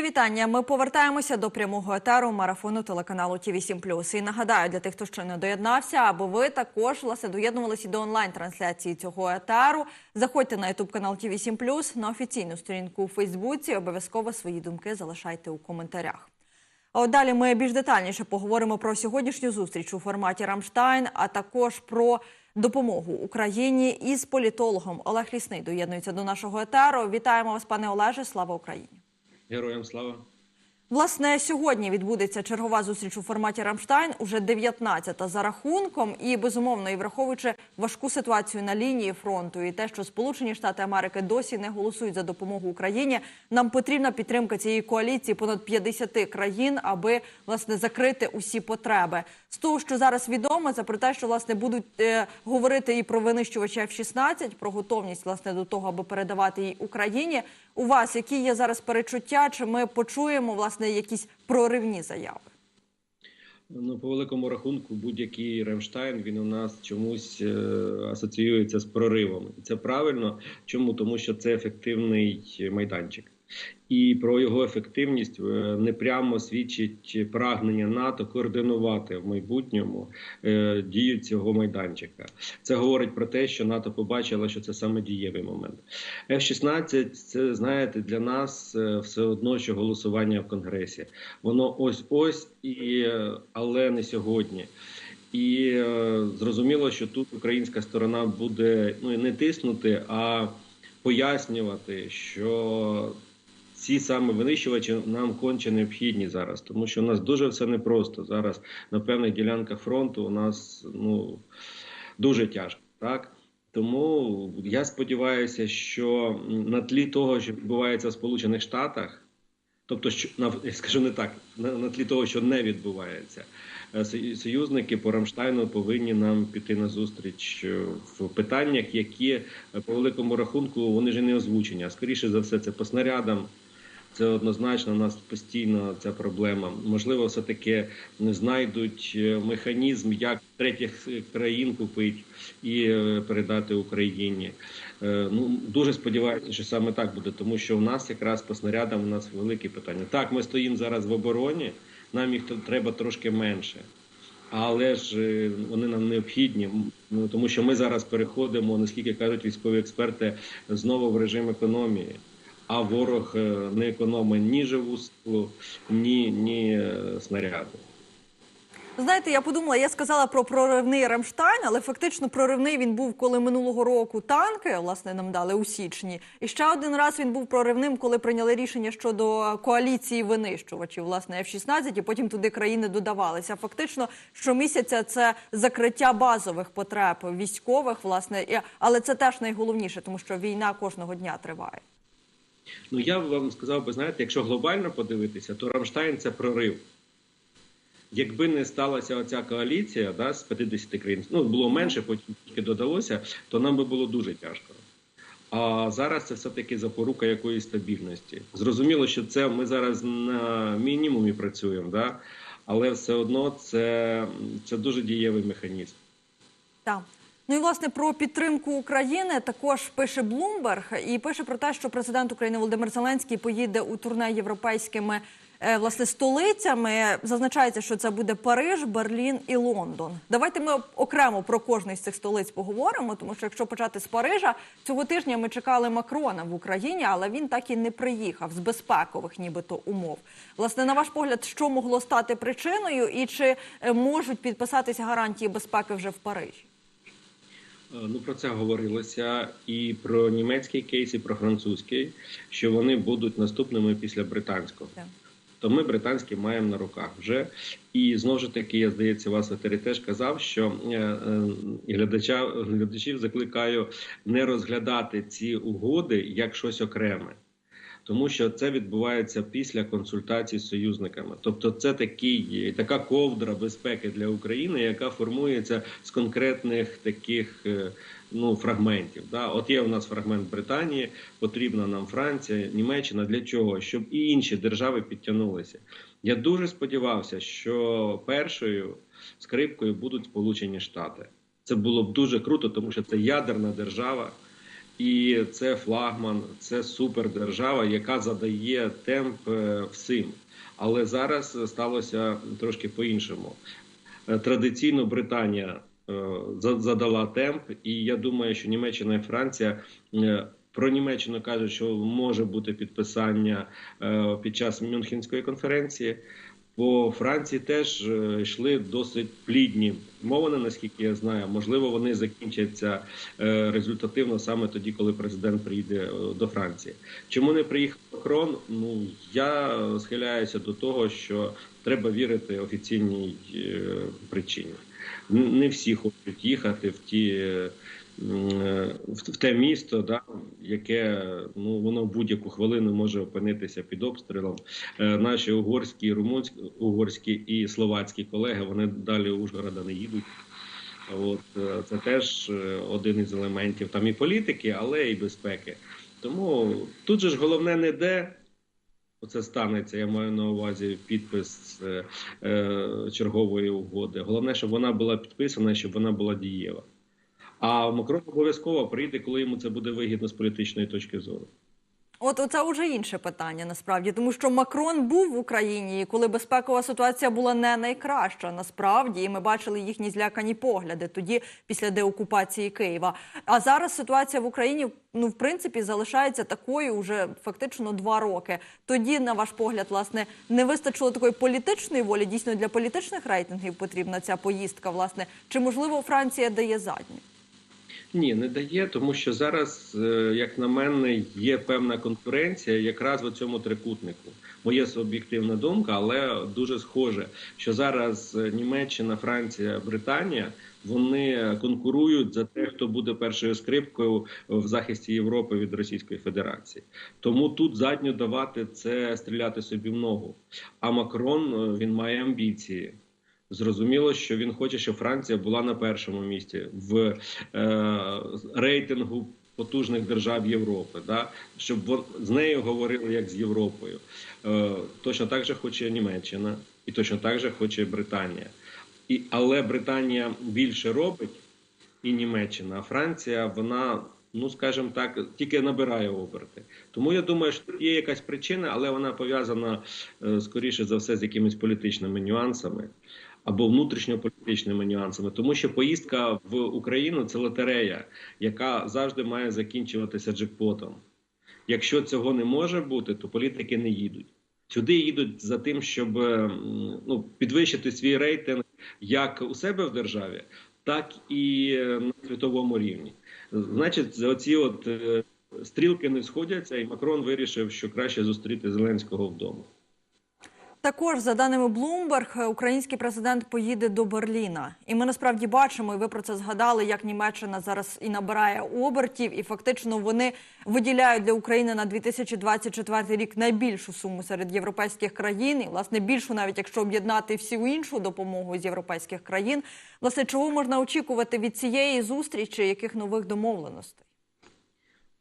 Мої вітання. Ми повертаємося до прямого етеру марафону телеканалу ТІВІ 7 І нагадаю для тих, хто ще не доєднався, аби ви також власне доєднувалися до онлайн-трансляції цього етеру. Заходьте на ютуб канал ТІВІ 7 на офіційну сторінку у Фейсбуці. Обов'язково свої думки залишайте у коментарях. А от далі ми більш детальніше поговоримо про сьогоднішню зустріч у форматі Рамштайн, а також про допомогу Україні із політологом Олег Лісний доєднується до нашого етеру. Вітаємо вас, пане Олеже. Слава Україні! Героям слава. Власне, сьогодні відбудеться чергова зустріч у форматі Рамштайн, уже 19-та за рахунком. І безумовно, і враховуючи важку ситуацію на лінії фронту, і те, що Сполучені Штати Америки досі не голосують за допомогу Україні, нам потрібна підтримка цієї коаліції понад 50 країн, аби власне закрити усі потреби. З того, що зараз відомо, це про те, що власне будуть е, говорити і про винищувачі F-16, про готовність власне до того, аби передавати її Україні. У вас які є зараз перечуття? Чи ми почуємо власне якісь проривні заяви? Ну, по великому рахунку, будь-який Ремштайн він у нас чомусь е, асоціюється з проривом. І це правильно. Чому? Тому що це ефективний майданчик. І про його ефективність е, непрямо свідчить прагнення НАТО координувати в майбутньому е, дію цього майданчика. Це говорить про те, що НАТО побачило, що це саме дієвий момент. F-16 – це знаєте для нас е, все одно, що голосування в Конгресі. Воно ось ось але не сьогодні. І е, зрозуміло, що тут українська сторона буде ну не тиснути, а пояснювати, що ці саме винищувачі нам конче необхідні зараз, тому що у нас дуже все непросто. Зараз на певних ділянках фронту у нас ну дуже тяжко, так. Тому я сподіваюся, що на тлі того, що відбувається в Сполучених Штатах, тобто, що я скажу не так, на, на тлі того, що не відбувається, е, союзники по Рамштайну повинні нам піти на зустріч в питаннях, які е, по великому рахунку вони ж не озвучені. А скоріше за все, це по снарядам. Це однозначно у нас постійно ця проблема. Можливо, все таки знайдуть е, механізм, як третіх країн купити і передати Україні. Ну дуже сподіваюся, що саме так буде, тому що у нас якраз по снарядам у нас великі питання. Так, ми стоїмо зараз в обороні, нам їх треба трошки менше. Але ж вони нам необхідні, ну тому що ми зараз переходимо, наскільки кажуть військові експерти, знову в режим економії а ворог не економить ні живу силу, ні, ні снаряди. Знаєте, я подумала, я сказала про проривний Рамштайн, але фактично проривний він був, коли минулого року танки власне нам дали у січні. І ще один раз він був проривним, коли прийняли рішення щодо коаліції винищувачів, власне, F-16, і потім туди країни додавалися. Фактично, щомісяця це закриття базових потреб військових, власне, але це теж найголовніше, тому що війна кожного дня триває. Ну я вам сказав би, знаєте, якщо глобально подивитися, то Рамштайн це прорив. Якби не сталася оця коаліція да, з 50 країн, ну було менше, потім тільки додалося, то нам би було дуже тяжко. А зараз це все-таки запорука якоїсь стабільності. Зрозуміло, що це ми зараз на мінімумі працюємо, да? але все одно це, це дуже дієвий механізм. Так. Ну і власне про підтримку України також пише Блумберг і пише про те, що президент України Володимир Зеленський поїде у турне європейськими е, власне столицями. Зазначається, що це буде Париж, Берлін і Лондон. Давайте ми окремо про кожний з цих столиць поговоримо. Тому що якщо почати з Парижа, цього тижня ми чекали Макрона в Україні, але він так і не приїхав з безпекових, нібито умов. Власне, на ваш погляд, що могло стати причиною, і чи е, можуть підписатися гарантії безпеки вже в Парижі? Ну про це говорилося і про німецький кейс, і про французький, що вони будуть наступними після британського. То ми британські маємо на руках вже. І знову ж таки, я здається, вас етері теж казав, що е, е, глядача глядачів закликаю не розглядати ці угоди як щось окреме тому що це відбувається після консультацій з союзниками. Тобто, це такий така ковдра безпеки для України, яка формується з конкретних таких е, ну фрагментів. Да, от є у нас фрагмент Британії, потрібна нам Франція, Німеччина для чого? Щоб і інші держави підтягнулися. Я дуже сподівався, що першою скрипкою будуть Сполучені Штати. Це було б дуже круто, тому що це ядерна держава. І це флагман, це супердержава, яка задає темп е, всім. Але зараз сталося трошки по-іншому. Е, Традиційно Британія е, задала темп, і я думаю, що Німеччина і Франція про Німеччину кажуть, що може бути підписання під час Мюнхенської конференції. По Франції теж е, йшли досить плідні мовини, наскільки я знаю. Можливо, вони закінчаться е, результативно саме тоді, коли президент приїде е, до Франції. Чому не приїхав Макрон? Ну я схиляюся до того, що треба вірити офіційній причині. Не всі хочуть їхати в ті. В те місто, да, яке ну воно будь-яку хвилину може опинитися під обстрілом. Е, Наші угорські, румунські, угорські і словацькі колеги вони далі Ужгорода не їдуть. От е, це теж е, один із елементів там і політики, але і безпеки. Тому тут же ж головне не де це станеться. Я маю на увазі підпис е, чергової угоди. Головне, щоб вона була підписана, щоб вона була дієва. А Макрон обов'язково прийде, коли йому це буде вигідно з політичної точки зору. От це вже інше питання насправді, тому що Макрон був в Україні, коли безпекова ситуація була не найкраща, насправді, і ми бачили їхні злякані погляди тоді, після деокупації Києва. А зараз ситуація в Україні ну в принципі залишається такою вже фактично два роки. Тоді, на ваш погляд, власне, не вистачило такої політичної волі. Дійсно для політичних рейтингів потрібна ця поїздка. Власне, чи можливо Франція дає задню? Ні, не дає, тому що зараз, е, як на мене, є певна конкуренція якраз в цьому трикутнику. Моє суб'єктивна думка, але дуже схоже, що зараз е, Німеччина, Франція, Британія вони конкурують за те, хто буде першою скрипкою в захисті Європи від Російської Федерації. Тому тут задню давати це стріляти собі в ногу. А Макрон е, він має амбіції. Зрозуміло, що він хоче, щоб Франція була на першому місці в е, рейтингу потужних держав Європи, да? щоб вон, з нею говорили як з Європою. Е, точно так же хоче Німеччина, і точно так же хоче Британія. І, але Британія більше робить, і Німеччина, а Франція, вона. Ну, скажімо так, тільки набирає оберти. Тому я думаю, що є якась причина, але вона пов'язана е, скоріше за все з якимись політичними нюансами або внутрішньополітичними нюансами, тому що поїздка в Україну це лотерея, яка завжди має закінчуватися джекпотом. Якщо цього не може бути, то політики не їдуть. Сюди їдуть за тим, щоб ну, підвищити свій рейтинг як у себе в державі, так і на світовому рівні. Значить, оці от е, стрілки не сходяться, і Макрон вирішив, що краще зустріти Зеленського вдома. Також за даними Bloomberg, український президент поїде до Берліна, і ми насправді бачимо, і ви про це згадали, як Німеччина зараз і набирає обертів, і фактично вони виділяють для України на 2024 рік найбільшу суму серед європейських країн, і власне більшу, навіть якщо об'єднати всю іншу допомогу з європейських країн. Власне, чого можна очікувати від цієї зустрічі, яких нових домовленостей?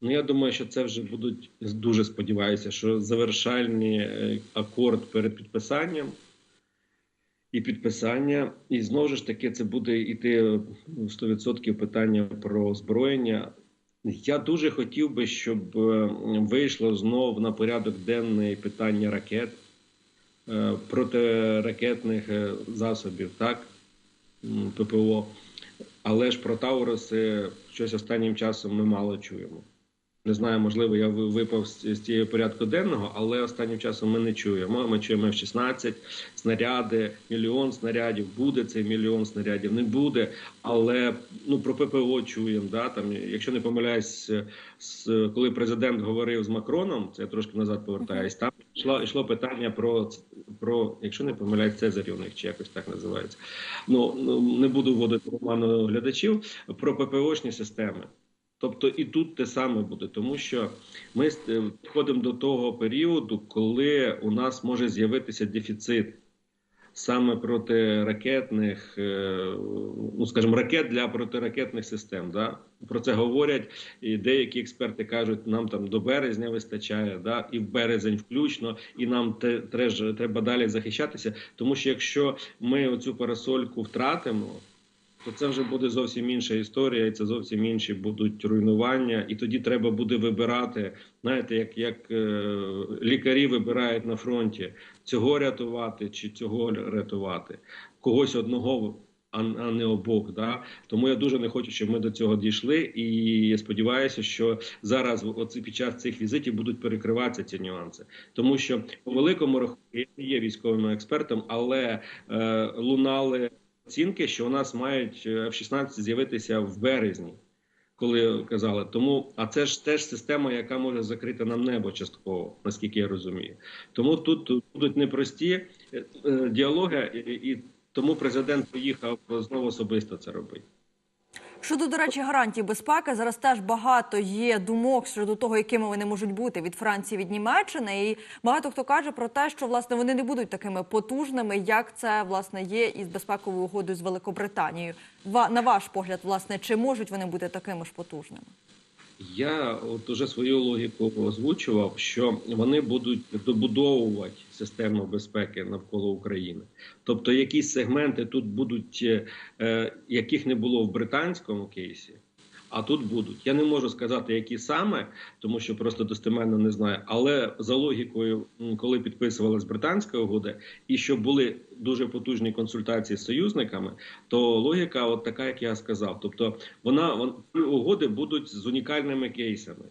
Ну, я думаю, що це вже будуть дуже сподіваюся, що завершальний е, акорд перед підписанням і підписання. І знову ж таки, це буде йти е, 100% питання про озброєння. Я дуже хотів би, щоб е, вийшло знов на порядок денний питання ракет, протиракетних засобів, так, ППО. Але ж про Тауруси щось останнім часом ми мало чуємо. Не знаю, можливо, я ви- випав з цієї порядку денного, але останнім часом ми не чуємо. Ми чуємо F-16, снаряди, мільйон снарядів. Буде цей мільйон снарядів, не буде. Але ну про ППО чуємо. Да там, якщо не помиляюсь, з коли президент говорив з Макроном, це я трошки назад повертаюсь. Там йшло йшло питання про про, якщо не помиляюсь, Цезарів у них чи якось так називається. Ну ну, не буду вводити роману глядачів про ППОшні системи. Тобто і тут те саме буде, тому що ми е, підходимо до того періоду, коли у нас може з'явитися дефіцит саме протиракетних, е, ну скажімо, ракет для протиракетних систем. Да? Про це говорять, і деякі експерти кажуть, нам там до березня вистачає, да? і в березень включно, і нам треба далі захищатися. Тому що якщо ми оцю парасольку втратимо, то це вже буде зовсім інша історія, і це зовсім інші будуть руйнування. І тоді треба буде вибирати, знаєте, як, як е, лікарі вибирають на фронті цього рятувати чи цього рятувати, когось одного. А, а не обох, да тому я дуже не хочу, щоб ми до цього дійшли, і я сподіваюся, що зараз оці під час цих візитів будуть перекриватися ці нюанси, тому що по великому рахунку я не є військовим експертом, але е, лунали оцінки, що у нас мають е, F-16 з'явитися в березні, коли казали. Тому, а це ж теж система, яка може закрити нам небо частково, наскільки я розумію. Тому тут будуть непрості е, е, діалоги, і тому президент поїхав знову особисто це робити. Щодо, до речі, гарантій безпеки, зараз теж багато є думок щодо того, якими вони можуть бути від Франції, від Німеччини. І багато хто каже про те, що власне вони не будуть такими потужними, як це власне є із безпековою угодою з Великобританією. На ваш погляд, власне, чи можуть вони бути такими ж потужними? Я от уже свою логіку озвучував, що вони будуть добудовувати систему безпеки навколо України. Тобто, якісь сегменти тут будуть, е, яких не було в британському кейсі, а тут будуть. Я не можу сказати, які саме, тому що просто достеменно не знаю. Але за логікою, коли підписувалась британська угода, і щоб були дуже потужні консультації з союзниками, то логіка, от така, як я сказав. Тобто, вона вон, угоди будуть з унікальними кейсами.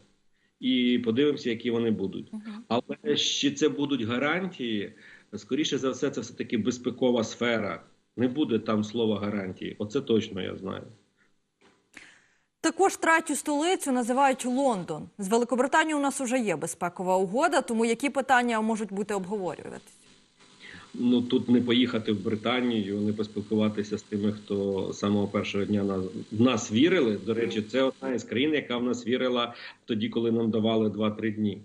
І подивимося, які вони будуть. Але чи це будуть гарантії? Скоріше за все, це все таки безпекова сфера. Не буде там слова гарантії. Оце точно я знаю. Також третю столицю називають Лондон. З Великобританією у нас вже є безпекова угода, тому які питання можуть бути обговорюватися? Ну тут не поїхати в Британію, не поспілкуватися з тими, хто з самого першого дня в нас вірили. До речі, це одна із країн, яка в нас вірила тоді, коли нам давали 2-3 дні.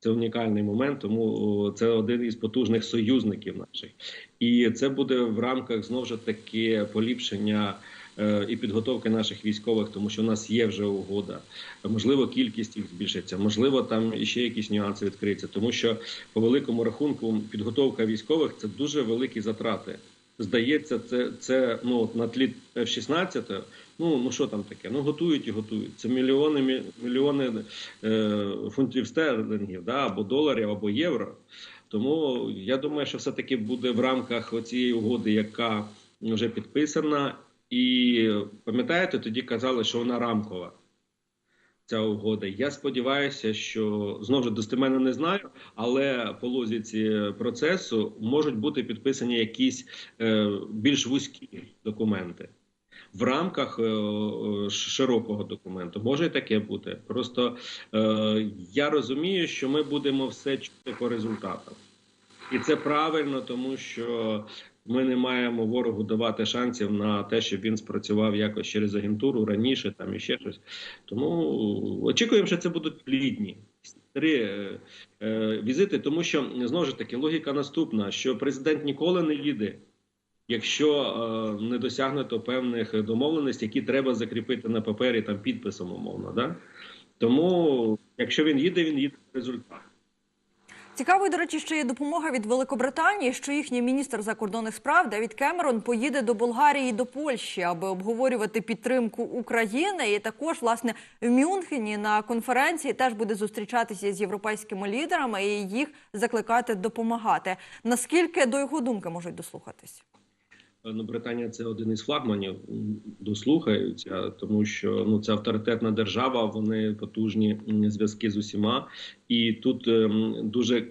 Це унікальний момент, тому це один із потужних союзників наших, і це буде в рамках знову ж таки поліпшення і підготовки наших військових, тому що в нас є вже угода. Можливо, кількість їх збільшиться, можливо, там ще якісь нюанси відкриються, тому що по великому рахунку підготовка військових це дуже великі затрати. Здається, це це ну от на тлі F-16, Ну ну що там таке? Ну готують і готують. Це мільйони мільйони е, фунтів стерлингів, да, або доларів, або євро. Тому я думаю, що все таки буде в рамках цієї угоди, яка вже підписана. І пам'ятаєте, тоді казали, що вона рамкова. Ця угода. Я сподіваюся, що знову ж достеменно не знаю, але по лозіці процесу можуть бути підписані якісь е, більш вузькі документи в рамках е, широкого документу. Може і таке бути. Просто е, я розумію, що ми будемо все чути по результатам, і це правильно, тому що. Ми не маємо ворогу давати шансів на те, щоб він спрацював якось через агентуру раніше, там і ще щось. Тому очікуємо, що це будуть плідні три е, е, візити, тому що знову ж таки логіка наступна: що президент ніколи не їде, якщо е, не досягнуто певних домовленостей, які треба закріпити на папері там підписом, умовно. Да? Тому, якщо він їде, він їде результат. Цікавою, до речі, ще є допомога від Великобританії, що їхній міністр закордонних справ Девід Кемерон поїде до Болгарії і до Польщі, аби обговорювати підтримку України. І також, власне, в Мюнхені на конференції теж буде зустрічатися з європейськими лідерами і їх закликати допомагати. Наскільки до його думки можуть дослухатись? Ну, Британія це один із флагманів. Дослухаються, тому що ну це авторитетна держава. Вони потужні зв'язки з усіма, і тут ем, дуже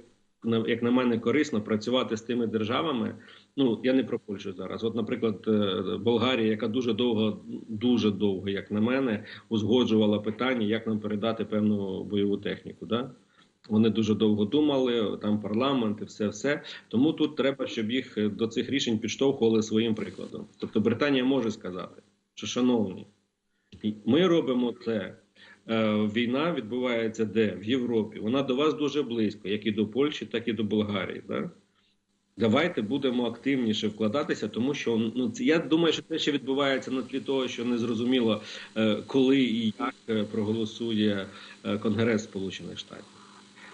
як на мене корисно працювати з тими державами. Ну я не про Польщу зараз. От, наприклад, е, Болгарія, яка дуже довго, дуже довго, як на мене, узгоджувала питання, як нам передати певну бойову техніку. Да? Вони дуже довго думали, там парламент і все, все. Тому тут треба, щоб їх е, до цих рішень підштовхували своїм прикладом. Тобто Британія може сказати, що шановні, ми робимо це. Е, Війна відбувається де? В Європі. Вона до вас дуже близько, як і до Польщі, так і до Болгарії. Да? Давайте будемо активніше вкладатися, тому що ну я думаю, що це ще відбувається на тлі того, що не зрозуміло, е, коли і як проголосує Конгрес Сполучених Штатів.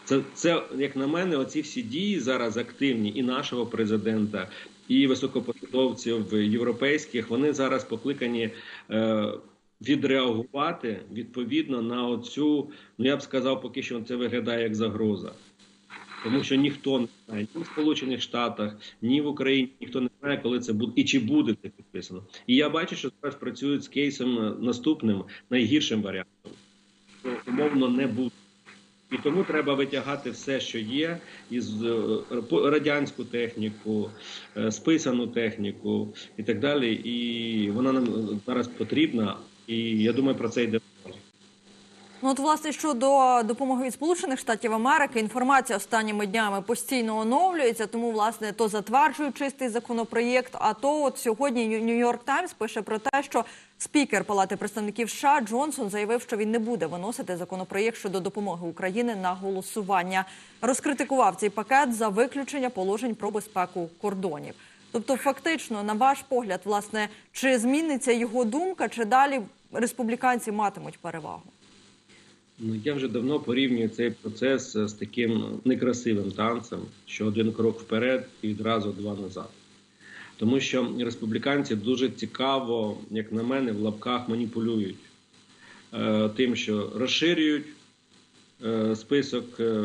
Це, це як на мене, оці всі дії зараз активні і нашого президента, і високопосадовців європейських, вони зараз покликані е, відреагувати відповідно на оцю, ну я б сказав, поки що це виглядає як загроза. Тому що ніхто не знає ні в Сполучених Штатах, ні в Україні, ніхто не знає, коли це буде і чи буде це підписано. І я бачу, що зараз працюють з кейсом наступним, найгіршим варіантом, що умовно не буде. І тому треба витягати все, що є, із е, радянську техніку, е, списану техніку і так далі. І вона нам зараз потрібна. І я думаю, про це йде. Ну, от, власне, щодо допомоги від Сполучених Штатів Америки, інформація останніми днями постійно оновлюється, тому, власне, то затверджують чистий законопроєкт. А то от сьогодні Нью-Йорк Таймс пише про те, що спікер Палати представників США Джонсон заявив, що він не буде виносити законопроєкт щодо допомоги України на голосування. Розкритикував цей пакет за виключення положень про безпеку кордонів. Тобто, фактично, на ваш погляд, власне, чи зміниться його думка, чи далі республіканці матимуть перевагу? Ну, я вже давно порівнюю цей процес е, з таким некрасивим танцем, що один крок вперед і відразу два назад. Тому що республіканці дуже цікаво, як на мене, в лапках маніпулюють е, тим, що розширюють е, список е,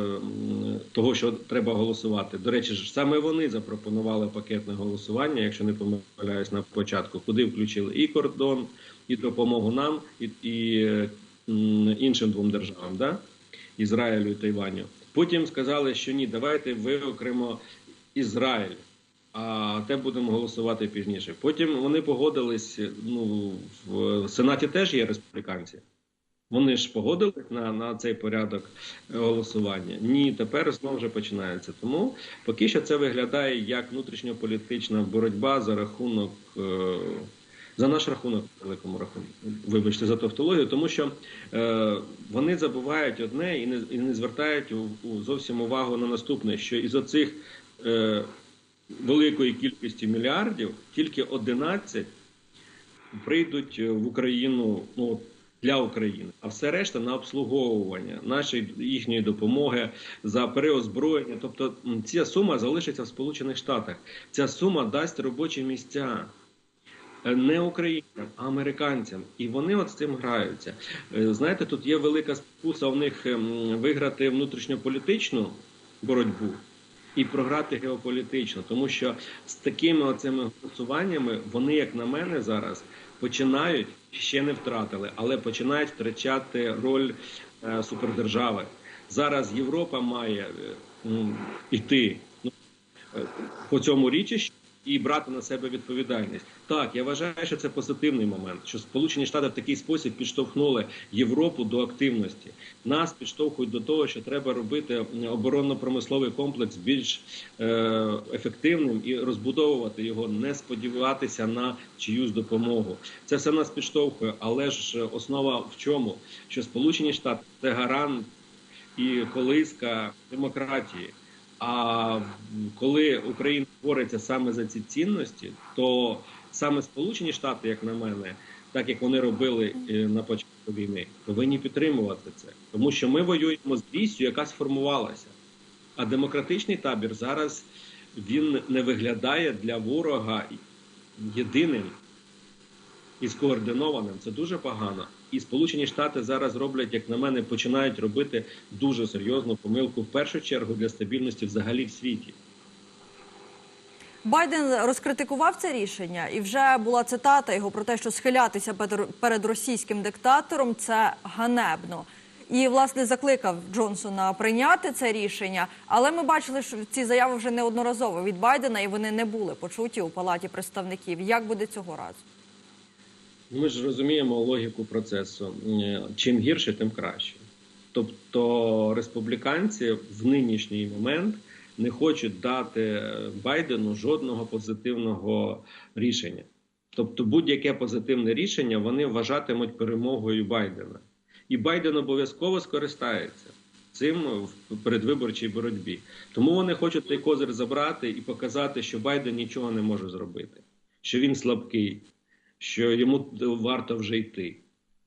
того, що треба голосувати. До речі, ж саме вони запропонували пакетне голосування, якщо не помиляюсь на початку, куди включили і кордон, і допомогу нам, і, і е, іншим двом державам, да? Ізраїлю і Тайваню. Потім сказали, що ні, давайте виокремо Ізраїль. А те будемо голосувати пізніше. Потім вони погодились. Ну в Сенаті теж є республіканці. Вони ж погодились на, на цей порядок е, голосування. Ні, тепер знову вже починається. Тому поки що це виглядає як внутрішньополітична боротьба за рахунок. е, За наш рахунок, великому рахунку, вибачте за тавтологію, тому що е, вони забувають одне і не, і не звертають у, у зовсім увагу на наступне, що із оцих е, великої кількості мільярдів тільки 11 прийдуть е, в Україну ну, для України, а все решта на обслуговування нашої їхньої допомоги за переозброєння. Тобто ця сума залишиться в Сполучених Штатах. Ця сума дасть робочі місця. Е, Не українцям, а американцям, і вони от з цим граються. Е, Знаєте, тут є велика спокуса у них ем, виграти внутрішньополітичну боротьбу і програти геополітично, тому що з такими оцими голосуваннями вони, як на мене, зараз починають ще не втратили, але починають втрачати роль е, супердержави. Зараз Європа має е, м, іти ну, е, по цьому річищу і брати на себе відповідальність. Так, я вважаю, що це позитивний момент, що Сполучені Штати в такий спосіб підштовхнули Європу до активності. Нас підштовхують до того, що треба робити оборонно-промисловий комплекс більш е, ефективним і розбудовувати його, не сподіватися на чиюсь допомогу. Це все нас підштовхує, але ж основа в чому? Що Сполучені Штати це гарант і колиска демократії. А коли Україна бореться саме за ці цінності, то саме Сполучені Штати, як на мене, так як вони робили е, на початку війни, повинні підтримувати це, тому що ми воюємо з вістю, яка сформувалася. А демократичний табір зараз він не виглядає для ворога єдиним і скоординованим. Це дуже погано. І Сполучені Штати зараз роблять, як на мене, починають робити дуже серйозну помилку в першу чергу для стабільності взагалі в світі. Байден розкритикував це рішення, і вже була цитата його про те, що схилятися перед- російським диктатором це ганебно. І власне закликав Джонсона прийняти це рішення. Але ми бачили, що ці заяви вже неодноразово від Байдена, і вони не були почуті у палаті представників. Як буде цього разу? Ми ж розуміємо логіку процесу. Е, Чим гірше, тим краще. Тобто республіканці в нинішній момент не хочуть дати Байдену жодного позитивного рішення. Тобто, будь-яке позитивне рішення вони вважатимуть перемогою Байдена. І Байден обов'язково скористається цим в передвиборчій боротьбі. Тому вони хочуть цей козир забрати і показати, що Байден нічого не може зробити, що він слабкий, що йому варто вже йти.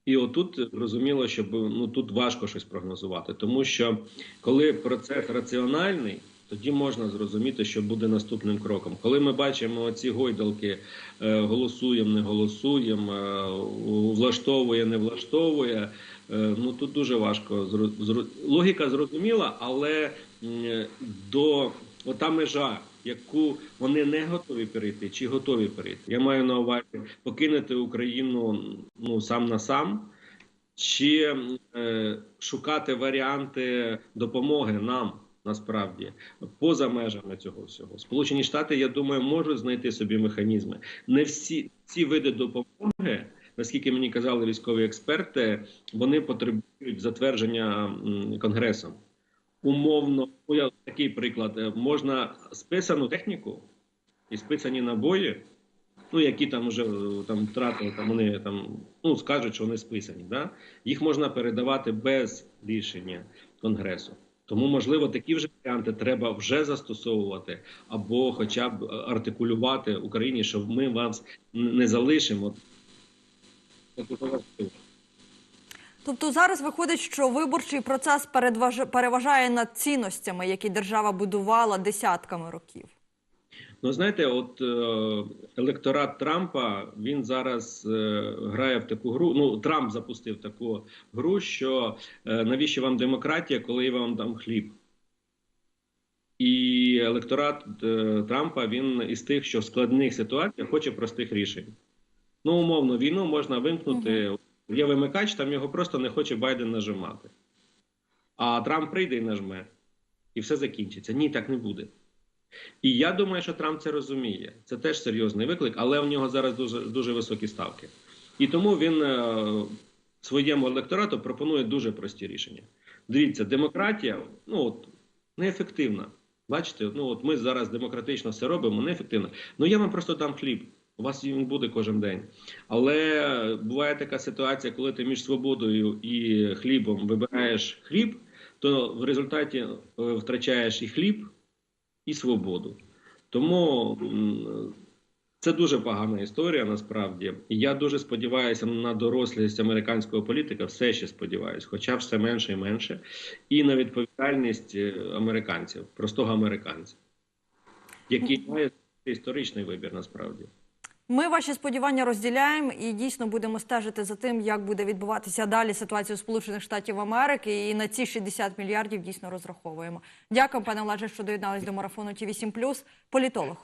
І отут зрозуміло, що ну тут важко щось прогнозувати, тому що коли процес раціональний, Тоді можна зрозуміти, що буде наступним кроком. Коли ми бачимо ці гойдалки, е, голосуємо, не голосуємо, е, влаштовує, не влаштовує. е, Ну тут дуже важко логіка зрозуміла, але до ота межа, яку вони не готові перейти, чи готові перейти. Я маю на увазі покинути Україну ну сам на сам, чи е, шукати варіанти допомоги нам. Насправді, поза межами цього всього, сполучені штати, я думаю, можуть знайти собі механізми. Не всі ці види допомоги, наскільки мені казали військові експерти, вони потребують затвердження конгресом. Умовно, ну, я такий приклад: е, можна списану техніку і списані набої, ну які там вже е, там втратили, там вони там ну скажуть, що вони списані. Да? Їх можна передавати без рішення конгресу. Тому, можливо, такі вже варіанти треба вже застосовувати, або хоча б е, артикулювати Україні, що ми вас не залишимо. Це дуже важливо. Тобто зараз виходить, що виборчий процес переважає над цінностями, які держава будувала десятками років. Ну, знаєте, от е, електорат Трампа він зараз е, грає в таку гру. Ну, Трамп запустив таку гру, що е, навіщо вам демократія, коли я вам дам хліб? І електорат е, Трампа він із тих, що в складних ситуаціях хоче простих рішень. Ну, умовно, війну можна вимкнути. Є вимикач, там його просто не хоче Байден нажимати. А Трамп прийде і нажме, і все закінчиться. Ні, так не буде. І я думаю, що Трамп це розуміє. Це теж серйозний виклик, але в нього зараз дуже дуже високі ставки. І тому він е, своєму електорату пропонує дуже прості рішення. Дивіться, демократія ну от неефективна. Бачите, ну от ми зараз демократично все робимо, неефективно. Ну я вам просто дам хліб. У вас він буде кожен день. Але буває така ситуація, коли ти між свободою і хлібом вибираєш хліб, то в результаті е, втрачаєш і хліб, і свободу. Тому це дуже погана історія насправді. Я дуже сподіваюся на дорослість американського політика, все ще сподіваюся, хоча все менше і менше, і на відповідальність е, американців, простого американця, який має історичний вибір насправді. Ми ваші сподівання розділяємо і дійсно будемо стежити за тим, як буде відбуватися далі ситуація у Сполучених Штатів Америки. І на ці 60 мільярдів дійсно розраховуємо. Дякую, пане Лаже, що доєднались до марафону Ті 8 Політолог